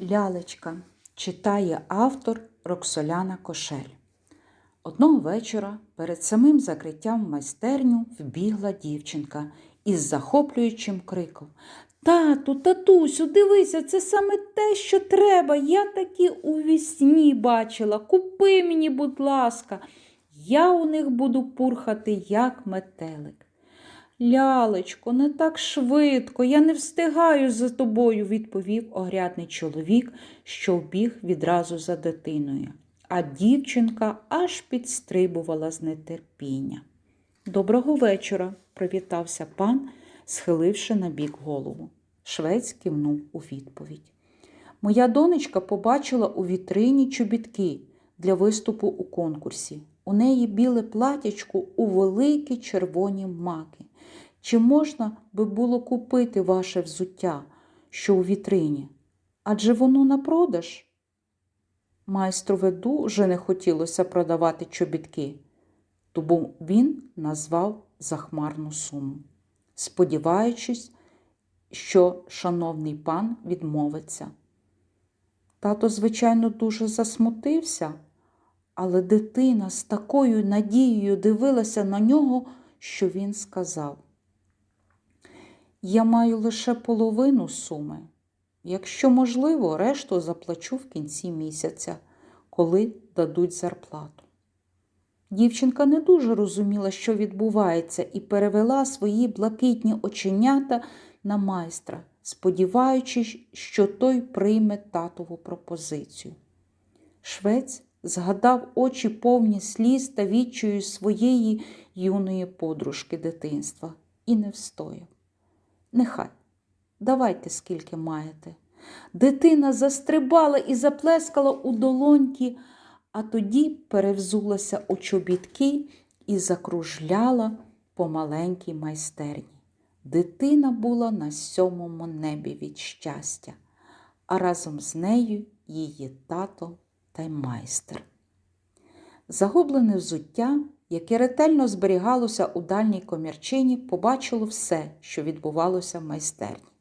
Лялечка читає автор Роксоляна Кошель. Одного вечора перед самим закриттям в майстерню вбігла дівчинка із захоплюючим криком. Тату, татусю, дивися, це саме те, що треба. Я такі у вісні бачила. Купи мені, будь ласка, я у них буду пурхати, як метелик. Лялечко, не так швидко, я не встигаю за тобою, відповів огрядний чоловік, що вбіг відразу за дитиною. А дівчинка аж підстрибувала з нетерпіння. Доброго вечора, привітався пан, схиливши на бік голову. Швець кивнув у відповідь. Моя донечка побачила у вітрині чобітки для виступу у конкурсі. У неї біле платячко у великі червоні маки. Чи можна би було купити ваше взуття, що у вітрині? Адже воно на продаж? Майстрове дуже не хотілося продавати чобітки, тому він назвав захмарну суму, сподіваючись, що шановний пан відмовиться. Тато, звичайно, дуже засмутився, але дитина з такою надією дивилася на нього, що він сказав. Я маю лише половину суми. Якщо можливо, решту заплачу в кінці місяця, коли дадуть зарплату. Дівчинка не дуже розуміла, що відбувається, і перевела свої блакитні оченята на майстра, сподіваючись, що той прийме татову пропозицію. Швець згадав очі повні сліз та відчую своєї юної подружки дитинства і не встояв. Нехай, давайте скільки маєте. Дитина застрибала і заплескала у долоньки, а тоді перевзулася у чобітки і закружляла по маленькій майстерні. Дитина була на сьомому небі від щастя, а разом з нею її тато та й майстер. Загублене взуття, яке ретельно зберігалося у дальній комірчині, побачило все, що відбувалося в майстерні.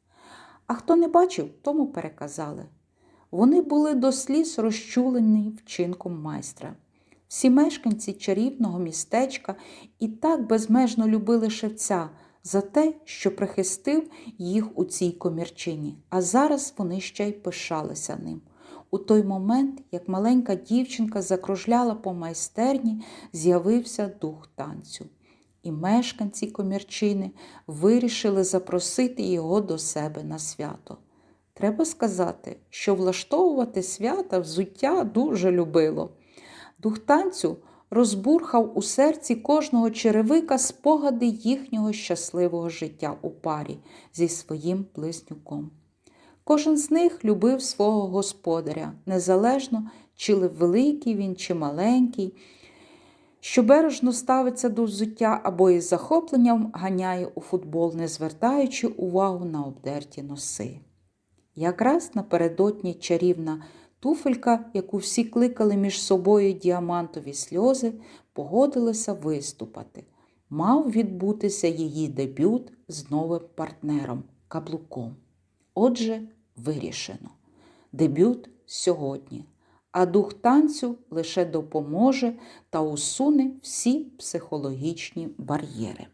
А хто не бачив, тому переказали. Вони були до сліз розчулені вчинком майстра. Всі мешканці чарівного містечка і так безмежно любили шевця за те, що прихистив їх у цій комірчині, а зараз вони ще й пишалися ним. У той момент, як маленька дівчинка закружляла по майстерні, з'явився дух танцю. І мешканці комірчини вирішили запросити його до себе на свято. Треба сказати, що влаштовувати свята взуття дуже любило. Дух танцю розбурхав у серці кожного черевика спогади їхнього щасливого життя у парі зі своїм близнюком. Кожен з них любив свого господаря, незалежно, чи великий він, чи маленький, що бережно ставиться до взуття або із захопленням ганяє у футбол, не звертаючи увагу на обдерті носи. Якраз напередодні чарівна туфелька, яку всі кликали між собою діамантові сльози, погодилася виступати. Мав відбутися її дебют з новим партнером каблуком. Отже, вирішено. Дебют сьогодні, а дух танцю лише допоможе та усуне всі психологічні бар'єри.